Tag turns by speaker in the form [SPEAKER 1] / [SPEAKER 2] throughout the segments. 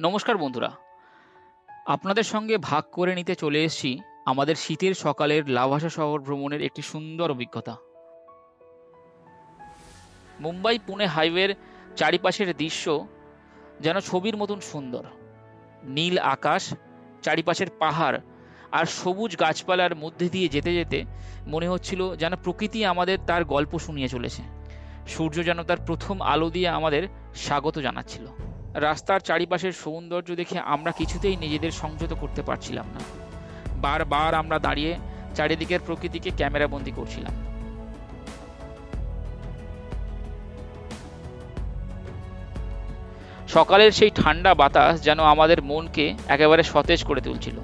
[SPEAKER 1] নমস্কার বন্ধুরা। আপনাদের সঙ্গে ভাগ করে নিতে চলে এসেছি আমাদের শীতের সকালের লাভাসা শহর ভ্রমণের একটি সুন্দর অভিজ্ঞতা। মুম্বাই পুনে হাইওয়ের চারিপাশের দৃশ্য যেন ছবির মতন সুন্দর। নীল আকাশ, চারিপাশের পাহাড় আর সবুজ গাছপালার মধ্যে দিয়ে যেতে যেতে মনে হচ্ছিল যেন প্রকৃতি আমাদের তার গল্প শুনিয়ে চলেছে। সূর্য যেন তার প্রথম আলো দিয়ে আমাদের স্বাগত জানাচ্ছিল। রাস্তার চারিপাশের সৌন্দর্য দেখে আমরা কিছুতেই নিজেদের সংযত করতে পারছিলাম না। বারবার আমরা দাঁড়িয়ে চারিদিকের প্রকৃতিকে ক্যামেরাবন্দি করছিলাম। সকালের সেই ঠান্ডা বাতাস যেন আমাদের মনকে একেবারে সতেজ করে তুলছিল।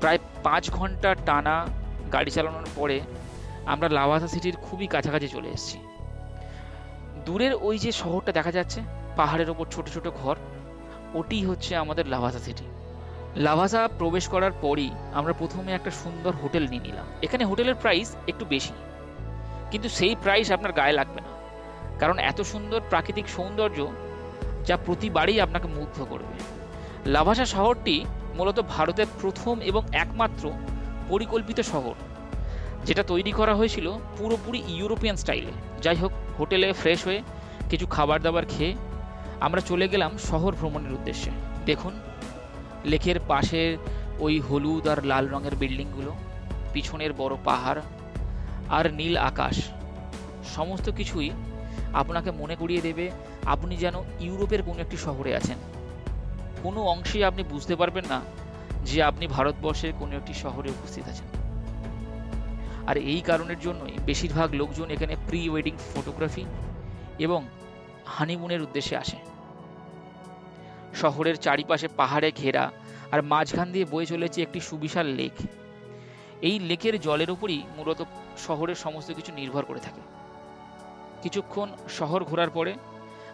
[SPEAKER 1] প্রায় পাঁচ ঘণ্টা টানা গাড়ি চালানোর পরে আমরা লাভাসা সিটির খুবই কাছাকাছি চলে এসেছি। দূরের ওই যে শহরটা দেখা যাচ্ছে পাহাড়ের ওপর ছোট ছোট ঘর ওটি হচ্ছে আমাদের লাভাসা সিটি লাভাসা প্রবেশ করার পরই আমরা প্রথমে একটা সুন্দর হোটেল নিয়ে নিলাম। এখানে হোটেলের প্রাইস একটু বেশি, কিন্তু সেই প্রাইস আপনার গায়ে লাগবে না। কারণ এত সুন্দর প্রাকৃতিক সৌন্দর্য যা প্রতিবারই আপনাকে মুগ্ধ করবে। লাভাসা শহরটি মূলত ভারতের প্রথম এবং একমাত্র পরিকল্পিত শহর, যেটা তৈরি করা হয়েছিল পুরোপুরি ইউরোপিয়ান স্টাইলে। যাই হোক, হোটেলে ফ্রেশ হয়ে কিছু খাবার দাবার খেয়ে আমরা চলে গেলাম শহর ভ্রমণের উদ্দেশ্যে। দেখুন, লেকের পাশের ওই হলুদ আর লাল রঙের বিল্ডিংগুলো, পিছনের বড় পাহাড় আর নীল আকাশ। সমস্ত কিছুই আপনাকে মনে করিয়ে দেবে, আপনি যেন ইউরোপের কোনো একটি শহরে আছেন। কোনো অংশেই আপনি বুঝতে পারবেন না যে আপনি ভারতবর্ষের কোনো একটি শহরে উপস্থিত আছেন। আর এই কারণের জন্যই বেশিরভাগ লোকজন এখানে প্রি ওয়েডিং ফটোগ্রাফি এবং হানিমুনের উদ্দেশ্যে আসে। শহরের চারিপাশে পাহাড়ে ঘেরা আর মাঝখান দিয়ে বয়ে চলেছে একটি সুবিশাল লেক। এই লেকের জলের উপরই মূলত শহরের সমস্ত কিছু নির্ভর করে থাকে। কিছুক্ষণ শহর ঘোরার পরে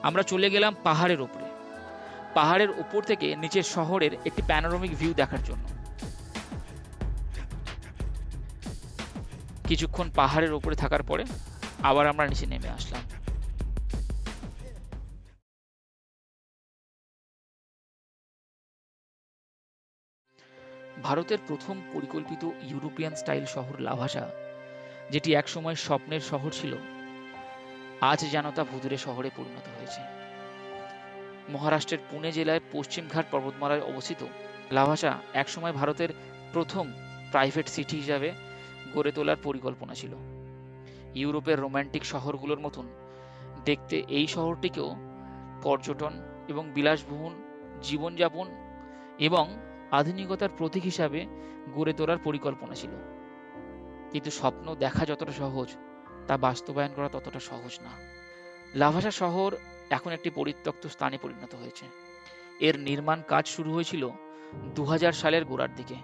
[SPEAKER 1] আমরা চলে গেলাম পাহাড়ের উপরে। পাহাড়ের উপর থেকে নিচের শহরের একটি প্যানোরামিক ভিউ দেখার জন্য। কিছুক্ষণ পাহাড়ের উপরে থাকার পরে আবার আমরা নিচে নেমে আসলাম। ভারতের প্রথম পরিকল্পিত ইউরোপিয়ান স্টাইল শহর লাভাসা, যেটি একসময় স্বপ্নের শহর ছিল, আজ যেন তা শহরে পরিণত হয়েছে। মহারাষ্ট্রের পুনে জেলায় পশ্চিমঘাট পর্বতমালায় অবস্থিত লাভাসা একসময় ভারতের প্রথম প্রাইভেট সিটি হিসাবে গড়ে তোলার পরিকল্পনা ছিল। ইউরোপের রোমান্টিক শহরগুলোর মতন দেখতে এই শহরটিকেও পর্যটন এবং বিলাসবহুল জীবনযাপন এবং আধুনিকতার প্রতীক হিসাবে গড়ে তোলার পরিকল্পনা ছিল। কিন্তু স্বপ্ন দেখা যতটা সহজ, তা বাস্তবায়ন করা ততটা সহজ না। লাভাসা শহর এখন একটি পরিত্যক্ত স্থানে পরিণত হয়েছে। এর নির্মাণ কাজ শুরু হয়েছিল দু হাজার সালের গোড়ার দিকে।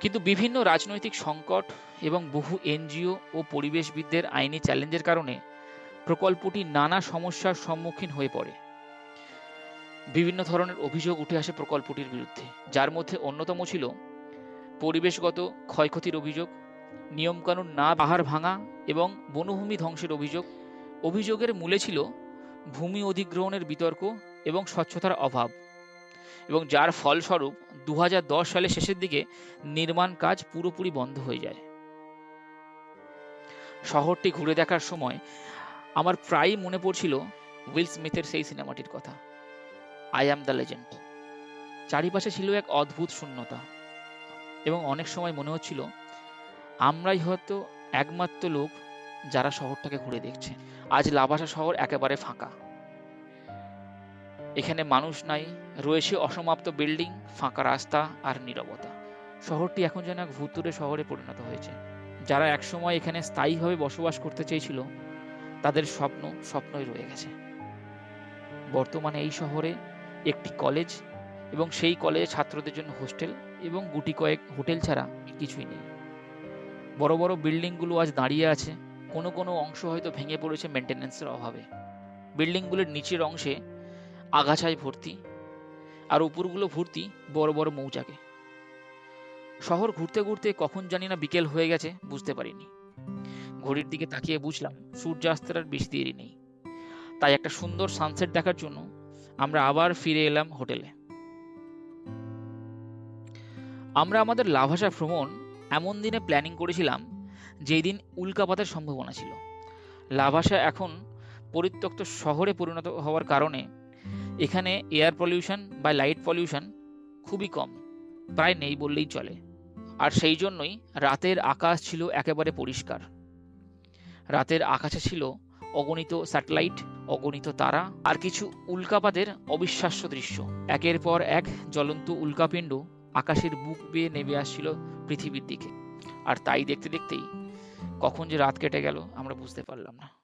[SPEAKER 1] কিন্তু বিভিন্ন রাজনৈতিক সংকট এবং বহু এনজিও ও পরিবেশবিদদের আইনি চ্যালেঞ্জের কারণে প্রকল্পটি নানা সমস্যার সম্মুখীন হয়ে পড়ে। বিভিন্ন ধরনের অভিযোগ উঠে আসে প্রকল্পটির বিরুদ্ধে। যার মধ্যে অন্যতম ছিল পরিবেশগত ক্ষয়ক্ষতির অভিযোগ, নিয়মকানুন না পাহাড় ভাঙা এবং বনভূমি ধ্বংসের অভিযোগ। অভিযোগের মূলে ছিল ভূমি অধিগ্রহণের বিতর্ক এবং স্বচ্ছতার অভাব এবং যার ফলস্বরূপ দু সালের শেষের দিকে নির্মাণ কাজ পুরোপুরি বন্ধ হয়ে যায়। শহরটি ঘুরে দেখার সময় আমার প্রায়ই মনে পড়ছিল উইল স্মিথের সেই সিনেমাটির কথা। আই অ্যাম দ্য লেজেন্ড চারিপাশে ছিল এক অদ্ভুত শূন্যতা এবং অনেক সময় মনে হচ্ছিল, আমরাই হয়তো একমাত্র লোক যারা শহরটাকে ঘুরে দেখছে। আজ লাভাসা শহর একেবারে ফাঁকা। এখানে মানুষ নাই, রয়েছে অসমাপ্ত বিল্ডিং, ফাঁকা রাস্তা আর নীরবতা। শহরটি এখন যেন এক ভুতুরে শহরে পরিণত হয়েছে। যারা একসময় এখানে স্থায়ীভাবে বসবাস করতে চেয়েছিল, তাদের স্বপ্ন স্বপ্নই রয়ে গেছে। বর্তমানে এই শহরে একটি কলেজ এবং সেই কলেজে ছাত্রদের জন্য হোস্টেল এবং গুটি কয়েক হোটেল ছাড়া কিছুই নেই। বড় বড় বিল্ডিংগুলো আজ দাঁড়িয়ে আছে। কোনো কোনো অংশ হয়তো ভেঙে পড়েছে মেনটেন্যান্সের অভাবে। বিল্ডিংগুলোর নিচের অংশে আগাছায় ভর্তি আর উপরগুলো ভর্তি বড় বড় মৌচাকে। শহর ঘুরতে ঘুরতে কখন জানি না বিকেল হয়ে গেছে, বুঝতে পারিনি। ঘড়ির দিকে তাকিয়ে বুঝলাম সূর্যাস্তের আর বেশি দেরি নেই। তাই একটা সুন্দর সানসেট দেখার জন্য আমরা আবার ফিরে এলাম হোটেলে। আমরা আমাদের লাভাসা ভ্রমণ এমন দিনে প্ল্যানিং করেছিলাম যেই দিন উল্কাপাতের সম্ভাবনা ছিল। লাভাসা এখন পরিত্যক্ত শহরে পরিণত হওয়ার কারণে এখানে এয়ার পলিউশন বা লাইট পলিউশন খুবই কম, প্রায় নেই বললেই চলে। আর সেই জন্যই রাতের আকাশ ছিল একেবারে পরিষ্কার। রাতের আকাশে ছিল অগণিত স্যাটেলাইট অগণিত তারা আর কিছু উল্কাপাতের অবিশ্বাস্য দৃশ্য। একের পর এক জ্বলন্ত উল্কাপিণ্ড আকাশের বুক বেয়ে নেমে আসছিল পৃথিবীর দিকে। আর তাই দেখতে দেখতেই কখন যে রাত কেটে গেল আমরা বুঝতে পারলাম না।